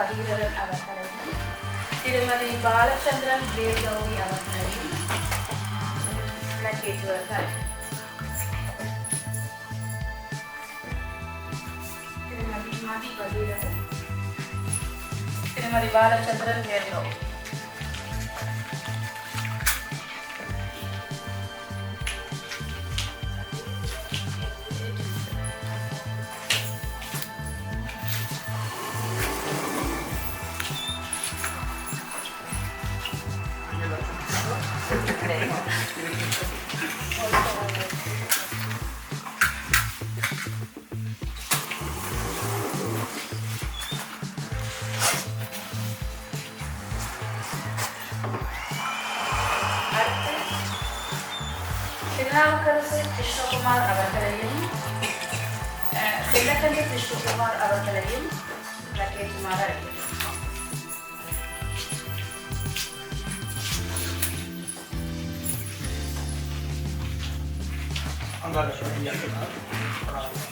பகீரதன் அவர்களையும் திருமதி பாலச்சந்திரன் தேவகௌரி அவர்களையும் விளக்கேற்றுவார்கள் திருமதி மதி பகீரதன் திருமதி பாலச்சந்திரன் தேவகௌரி ఆకర్షిత కృష్ణకుమార్ అవతలయం సెల్లకంటి కృష్ణకుమార్ అవతలయం రకేష్ కుమార్ అడిగారు Angkat sudah diangkat.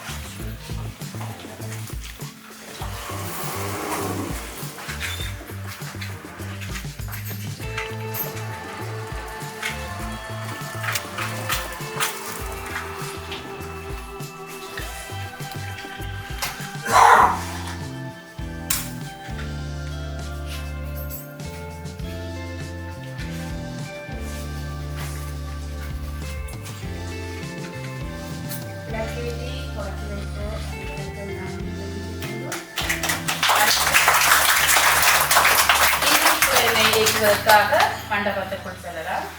விளக்கேற்றி தொடக்கி வைத்த அனைவருக்கும்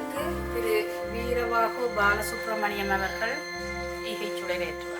அவர்களுக்கு திரு வீரவாகு பாலசுப்ரமணியம் அவர்கள் ஈகைச்சுடரேற்றுவார் அடுத்து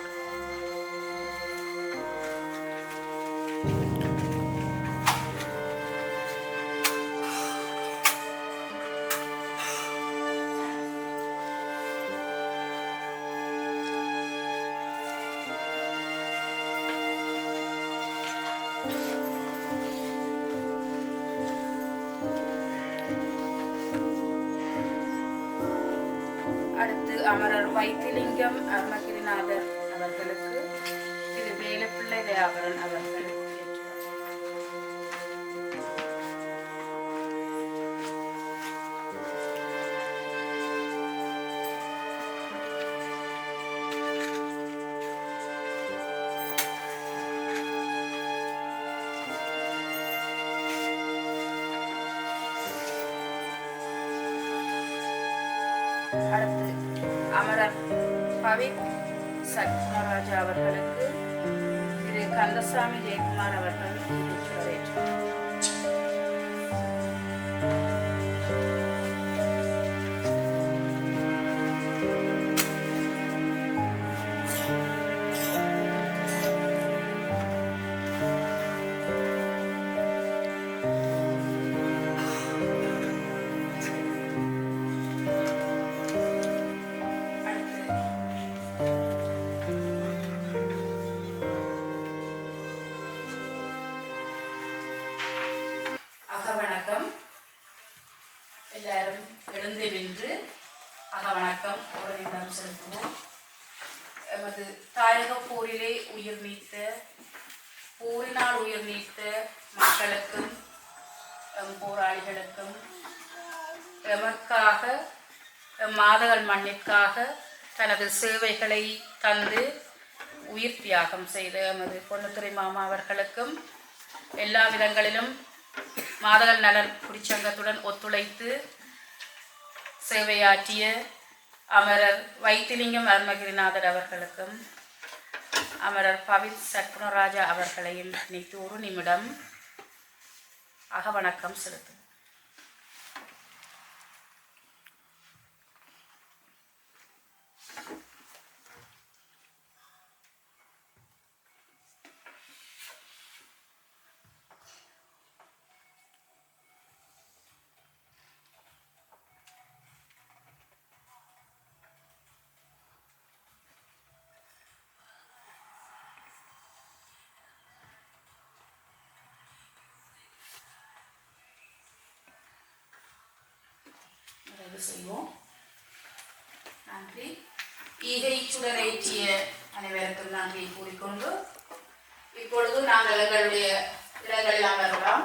சத்மராஜா அவர்களுக்கு திரு கந்தசாமி ஜெயக்குமார் அவர்கள் ஈடுச்சுடரேற்றார் எம் மண்ணிற்காக தனது சேவைகளை தந்து உயிர் தியாகம் செய்த எமது பொன்னுத்துறை மாமா அவர்களுக்கும் எல்லா விதங்களிலும் மாதகள் நலன் குடிச்சங்கத்துடன் ஒத்துழைத்து சேவையாற்றிய அமரர் வைத்திலிங்கம் அருணகிரிநாதர் அவர்களுக்கும் அமரர் பவித் சத்குணராஜா அவர்களையும் நினைத்து ஒரு நிமிடம் அகவணக்கம் செலுத்தும் நிறைவு செய்வோம். நன்றி. ஈகை சுடரேற்றிய அனைவருக்கும் நன்றியை கூறிக்கொண்டு இப்பொழுது நாங்கள் எங்களுடைய இடங்களில் அமரலாம்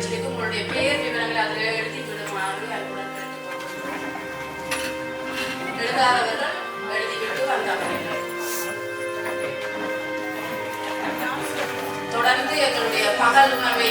விவரம் உங்களுடைய பேர் விவரங்களை அதில் எழுதி விடுமாறு அன்புடன் எழுதாதவர்கள் எழுதிவிட்டு வந்தவர்கள் தொடர்ந்து எங்களுடைய பகல் உணவை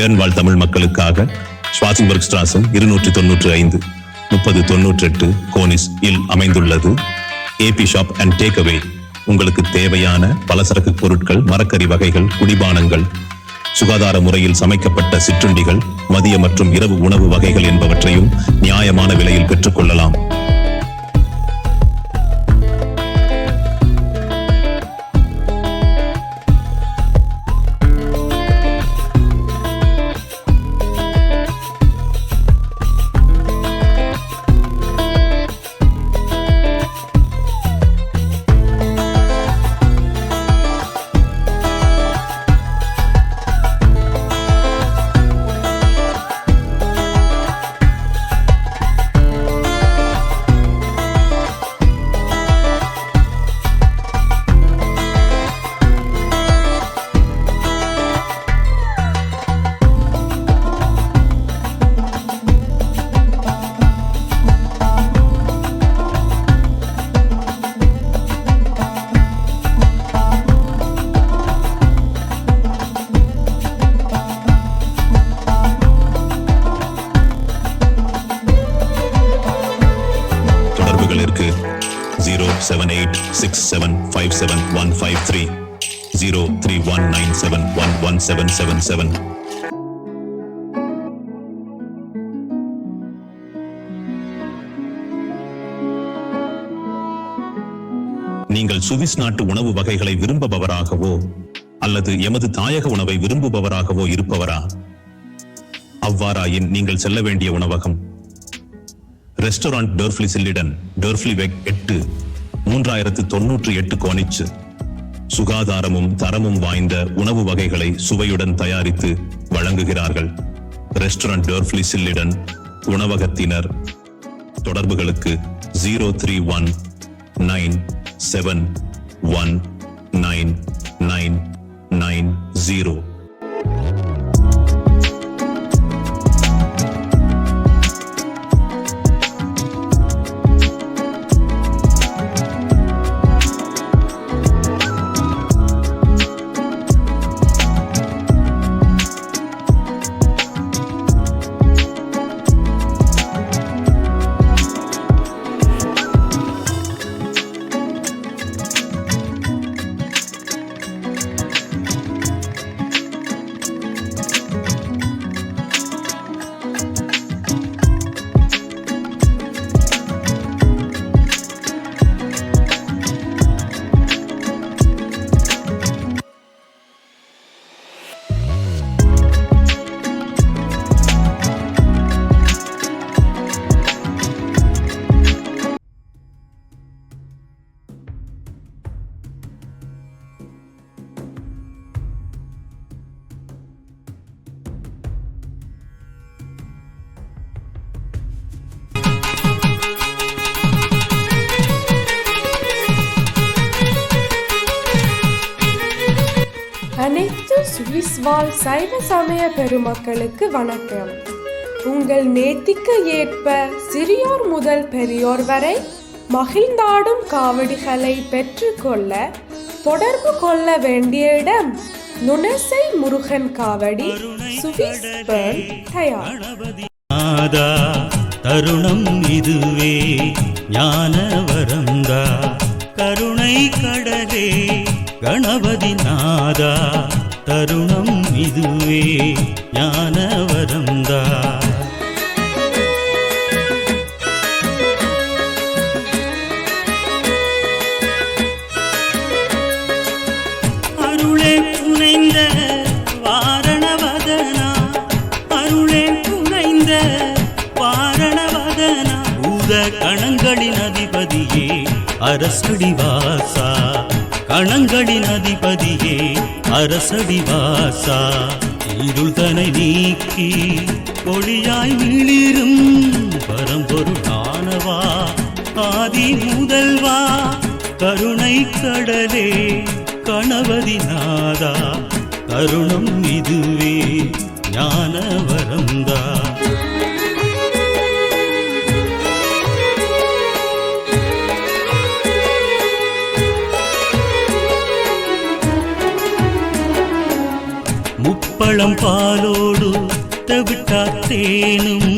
பேரன்வாழ் தமிழ் மக்களுக்காக ஸ்வாசன்பர்க் ஸ்ட்ராசன் இருநூற்றி தொன்னூற்றி ஐந்து முப்பது தொன்னூற்றி எட்டு கோனிஸ் இல் அமைந்துள்ளது. AB shop and take away உங்களுக்கு தேவையான பலசரக்கு பொருட்கள் மரக்கறி வகைகள் குடிபானங்கள் சுகாதார முறையில் சமைக்கப்பட்ட சிற்றுண்டிகள் மதிய மற்றும் இரவு உணவு வகைகள் என்பவற்றையும் நியாயமான விலையில் பெற்றுக்கொள்ளலாம் seven eight six seven five seven one five three zero three one nine seven one one seven seven seven நீங்கள் சுவிஸ் நாட்டு உணவு வகைகளை விரும்புபவராகவோ அல்லது எமது தாயக உணவை விரும்புபவராகவோ இருப்பவரா? அவ்வாறாயின் நீங்கள் செல்ல வேண்டிய உணவகம். ரெஸ்டாரண்ட் டோர்ஃப்லி சில்லிடன் டோர்ஃப்லி வெக் எட்டு மூன்றாயிரத்து தொன்னூற்றி எட்டு கோணிச்சு. சுகாதாரமும் தரமும் வாய்ந்த உணவு வகைகளை சுவையுடன் தயாரித்து வழங்குகிறார்கள். ரெஸ்டாரண்ட் டோர்ஃப்லி சில்லிடன் உணவகத்தினர். தொடர்புகளுக்கு zero three one nine seven one nine nine nine zero. சைவ சமய பெருமக்களுக்கு வணக்கம். உங்கள் நேர்த்திக்கு ஏற்ப சிறியோர் முதல் பெரியோர் வரை மகிழ்ந்தாடும் காவடிகளை பெற்றுக்கொள்ள தொடர்பு கொள்ள வேண்டிய இடம் நுணசை முருகன் காவடி சுவிஸ் தயார். தருணம் இதுவே ஞான வரந்தா கருணை கடலே கணபதி நாதா தருணம் இதுவே ஞானவரந்தா அருளே புனைந்த வாரணவதனா அருளே புனைந்த வாரணவதனா. பூத கணங்களின் அதிபதியே அரசடிவாசா கணங்களின் அதிபதியே அரசடிவாசா இருள் தனை நீக்கி ஒளியாய் விளிரும் பரம்பொருளானவா ஆதி முதல்வா கருணை கடலே கணபதி நாதா. கருணம் இதுவே ஞான வரந்தா பழம் பாலோடு தவிட்டாத்தேனும்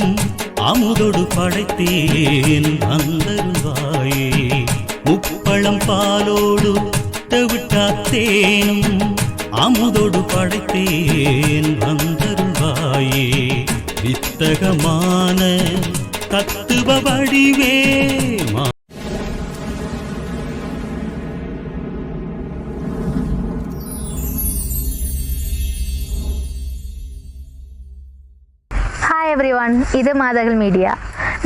அமுதோடு படைத்தேன் அந்தருவாயே முப்பழம் பாலோடு தவிட்டாத்தேனும் அமுதோடு படைத்தேன் வந்தருவாயே வித்தகமான தத்துவ வடிவே மா ஹாய் இது மாதகள் மீடியா.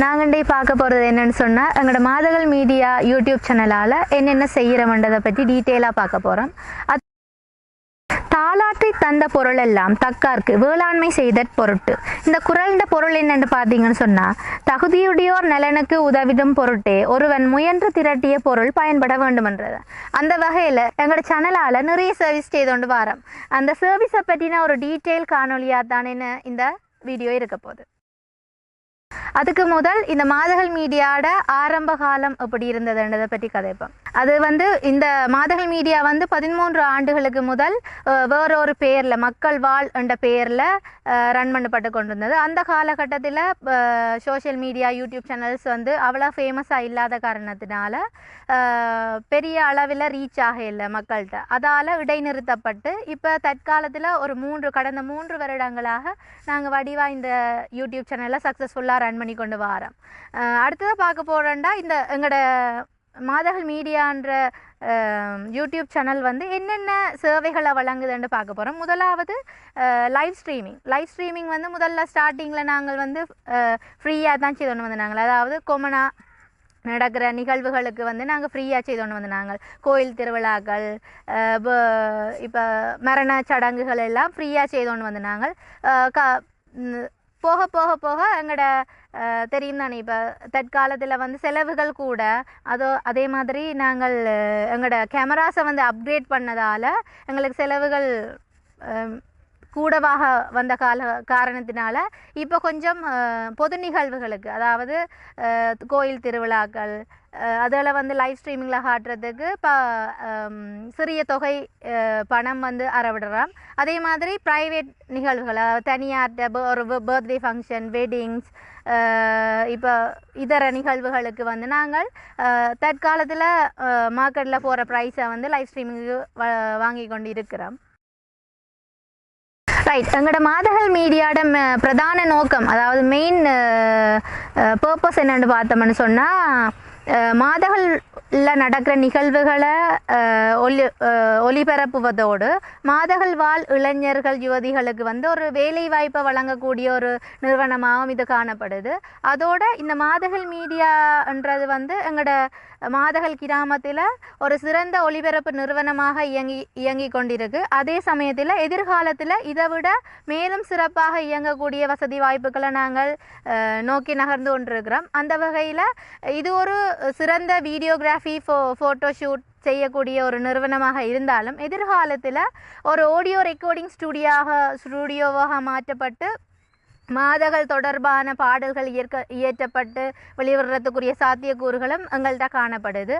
நாங்கள் பார்க்க போகிறது என்னன்னு சொன்னால் எங்களோட மாதகள் மீடியா யூடியூப் சேனலால் என்னென்ன செய்கிறோம்ன்றதை பற்றி டீட்டெயிலாக பார்க்க போகிறோம் அது தந்த பொருள் எல்லாம் தக்கார்க்கு வேளாண்மை செய்த பொருட்டு. இந்த குரல்ன்ற பொருள் என்னென்னு பார்த்தீங்கன்னு சொன்னால் தகுதியுடையோர் நலனுக்கு உதவிடும் பொருட்டே ஒருவன் முயன்று திரட்டிய பொருள் பயன்பட வேண்டுமென்றது. அந்த வகையில் எங்களோட சேனலால் நிறைய சர்வீஸ் செய்து கொண்டு வரோம். அந்த சர்வீஸை பற்றின ஒரு டீட்டெயில் காணொலியாக தானேன்னு இந்த வீடியோ இருக்க போகுது. அதுக்கு முதல் இந்த மாதகள் மீடியாவோட ஆரம்ப காலம் எப்படி இருந்ததுன்றதை பற்றி கதைப்போம். அது வந்து இந்த மாதகள் மீடியா வந்து பதிமூன்று ஆண்டுகளுக்கு முதல் வேறொரு பேரில் மக்கள் வாழ் என்ற பேரில் ரன் பண்ணப்பட்டு கொண்டிருந்தது. அந்த காலகட்டத்தில் சோஷியல் மீடியா யூடியூப் சேனல்ஸ் வந்து அவ்வளோ ஃபேமஸாக இல்லாத காரணத்தினால பெரிய அளவில் ரீச் ஆக இல்லை மக்கள்கிட்ட அதால் இடைநிறுத்தப்பட்டு இப்போ தற்காலத்தில் ஒரு மூன்று கடந்த மூன்று வருடங்களாக நாங்கள் வடிவாக இந்த யூடியூப் சேனலில் சக்ஸஸ்ஃபுல்லாக ரன் பண்ணி கொண்டு வரோம். அடுத்ததாக பார்க்க போகிறோம்டா இந்த எங்களோட மாதகள் மீடியான்ற யூடியூப் சேனல் வந்து என்னென்ன சேவைகளை வழங்குதுன்னு பார்க்க போகிறோம் முதலாவது லைவ் ஸ்ட்ரீமிங் லைவ் ஸ்ட்ரீமிங் வந்து முதல்ல ஸ்டார்டிங்கில் நாங்கள் வந்து ஃப்ரீயாக தான் செய்து கொண்டு வந்தாங்க அதாவது கொமனா நடக்கிற நிகழ்வுகளுக்கு வந்து நாங்கள் ஃப்ரீயாக செய்து கொண்டு வந்து நாங்கள் கோயில் திருவிழாக்கள் இப்போ மரண சடங்குகள் எல்லாம் ஃப்ரீயாக செய்து கொண்டு வந்து நாங்கள் க போக போக போக எங்களோட தெரியும் தானே இப்போ தற்காலத்தில் வந்து செலவுகள் கூட. அதோ அதே மாதிரி நாங்கள் எங்களோட கேமராஸை வந்து அப்கிரேட் பண்ணதால் எங்களுக்கு செலவுகள் கூடவாக வந்த கால காரணத்தினால இப்போ கொஞ்சம் பொது நிகழ்வுகளுக்கு அதாவது கோயில் திருவிழாக்கள் அதில் வந்து லைவ் ஸ்ட்ரீமிங்கில் காட்டுறதுக்கு ப சிறிய தொகை பணம் வந்து அறவிடுறோம். அதே மாதிரி ப்ரைவேட் நிகழ்வுகள் தனியார்ட்ட ஒரு பர்த்டே ஃபங்க்ஷன் வெட்டிங்ஸ் இப்போ இதர நிகழ்வுகளுக்கு வந்து நாங்கள் தற்காலத்தில் மார்க்கெட்டில் போகிற ப்ரைஸை வந்து லைவ் ஸ்ட்ரீமிங்கு வாங்கி கொண்டு இருக்கிறோம் ரைட் எங்களோட மாதகள் மீடியாவோட ம- பிரதான நோக்கம் அதாவது மெயின் பர்பஸ் என்னென்னு பார்த்தோம்னு சொன்னால் மாதகள் நடக்கிற நிகழ்வுகளை ஒலி அஹ், ஒலிபரப்புவதோடு மாதகள் வாழ் இளைஞர்கள் யுவதிகளுக்கு வந்து ஒரு வேலை வாய்ப்பை வழங்கக்கூடிய ஒரு நிறுவனமாகவும் இது காணப்படுது. அதோட இந்த மாதகள் மீடியான்றது வந்து எங்களோட மாதகள் கிராமத்தில் ஒரு சிறந்த ஒளிபரப்பு நிறுவனமாக இயங்கி இயங்கி கொண்டிருக்கு. அதே சமயத்தில் எதிர்காலத்தில் இதை விட மேலும் சிறப்பாக இயங்கக்கூடிய வசதி வாய்ப்புகளை நாங்கள் நோக்கி நகர்ந்து கொண்டிருக்கிறோம். அந்த வகையில் இது ஒரு சிறந்த வீடியோகிராஃபி ஃபோ ஃபோட்டோ ஷூட் செய்யக்கூடிய ஒரு நிறுவனமாக இருந்தாலும் எதிர்காலத்தில் ஒரு ஆடியோ ரெக்கார்டிங் ஸ்டுடியோவாக ஸ்டுடியோவாக மாற்றப்பட்டு மாதகள் தொடர்பான பாடல்கள் இயற்க இயற்றப்பட்டு வெளிவரத்துக்குரிய சாத்தியக்கூறுகளும் எங்கள்கிட்ட காணப்படுது.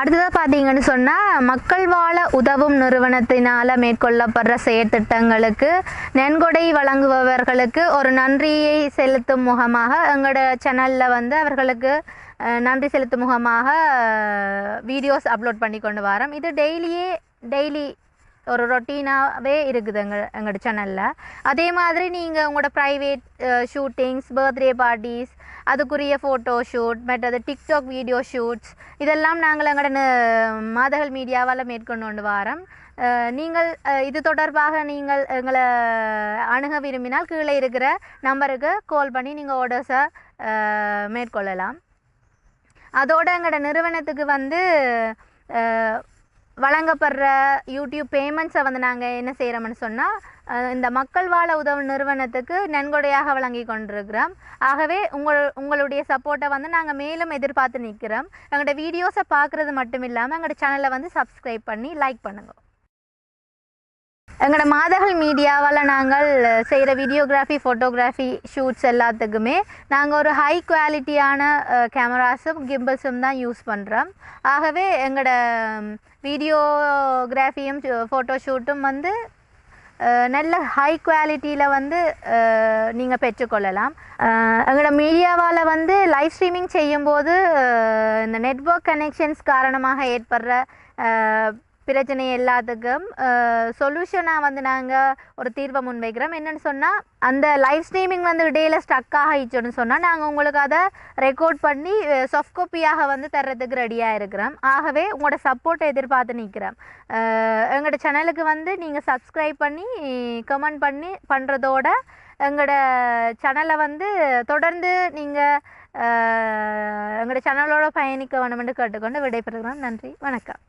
அடுத்ததாக பார்த்தீங்கன்னு சொன்னால் மக்கள் வாழ உதவும் நிறுவனத்தினால் மேற்கொள்ளப்படுற செயற்திட்டங்களுக்கு நன்கொடை வழங்குபவர்களுக்கு ஒரு நன்றியை செலுத்தும் முகமாக எங்களோட சேனலில் வந்து அவர்களுக்கு நன்றி செலுத்தும் முகமாக வீடியோஸ் அப்லோட் பண்ணி கொண்டு வரோம். இது டெய்லியே டெய்லி ஒரு ரொட்டீனாகவே இருக்குது எங்கள் எங்களோட சேனலில் அதே மாதிரி நீங்கள் உங்களோட ப்ரைவேட் ஷூட்டிங்ஸ் பர்த்டே பார்ட்டிஸ் அதுக்குரிய ஃபோட்டோ ஷூட் மற்றது டிக்டாக் வீடியோ ஷூட்ஸ் இதெல்லாம் நாங்கள் எங்களோட மாதகள் மீடியாவால் மேற்கொண்டு கொண்டு வரோம். நீங்கள் இது தொடர்பாக நீங்கள் எங்களை அணுக விரும்பினால் கீழே இருக்கிற நம்பருக்கு கால் பண்ணி நீங்கள் ஆர்டர்ஸை மேற்கொள்ளலாம். அதோட எங்களோட நிறுவனத்துக்கு வந்து வழங்கப்படுற யூடியூப் பேமெண்ட்ஸை வந்து நாங்கள் என்ன செய்கிறோம்னு சொன்னால் இந்த மக்கள் வாழ உதவும் நிறுவனத்துக்கு நன்கொடையாக வழங்கி கொண்டிருக்கிறோம். ஆகவே உங்கள் உங்களுடைய சப்போர்ட்டை வந்து நாங்கள் மேலும் எதிர்பார்த்து நிற்கிறோம் எங்களோட வீடியோஸை பார்க்குறது மட்டும் இல்லாமல் எங்களோட சேனலை வந்து சப்ஸ்கிரைப் பண்ணி லைக் பண்ணுங்கள் எங்களோட மாதகள் மீடியாவால் நாங்கள் செய்கிற வீடியோகிராஃபி ஃபோட்டோகிராஃபி ஷூட்ஸ் எல்லாத்துக்குமே நாங்கள் ஒரு ஹை குவாலிட்டியான கேமராஸும் கிம்பிள்ஸும் தான் யூஸ் பண்ணுறோம் ஆகவே எங்களோட வீடியோகிராஃபியும் ஃபோட்டோ ஷூட்டும் வந்து நல்ல ஹை குவாலிட்டியில் வந்து நீங்கள் பெற்றுக்கொள்ளலாம். எங்களோட மீடியாவால் வந்து லைவ் ஸ்ட்ரீமிங் செய்யும்போது இந்த நெட்வொர்க் கனெக்ஷன்ஸ் காரணமாக ஏற்படுற பிரச்சனை எல்லாத்துக்கும் சொல்யூஷனாக வந்து நாங்கள் ஒரு தீர்வை முன்வைக்கிறோம். என்னென்னு சொன்னால் அந்த லைவ் ஸ்ட்ரீமிங் வந்து இடையில ஸ்டக் ஆகிச்சோன்னு சொன்னால் நாங்கள் உங்களுக்கு அதை ரெக்கார்ட் பண்ணி சாஃப்ட் காப்பியாக வந்து தர்றதுக்கு ரெடியாக இருக்கிறோம். ஆகவே உங்களோட சப்போர்ட்டை எதிர்பார்த்து நிற்கிறோம் எங்களோட சேனலுக்கு வந்து நீங்கள் சப்ஸ்கிரைப் பண்ணி கமெண்ட் பண்ணி பண்ணுறதோட எங்களோட சேனலை வந்து தொடர்ந்து நீங்கள் எங்களோட சேனலோட பயணிக்க வேணுமென்று கேட்டுக்கொண்டு விடைபெறுகிறோம். நன்றி. வணக்கம்.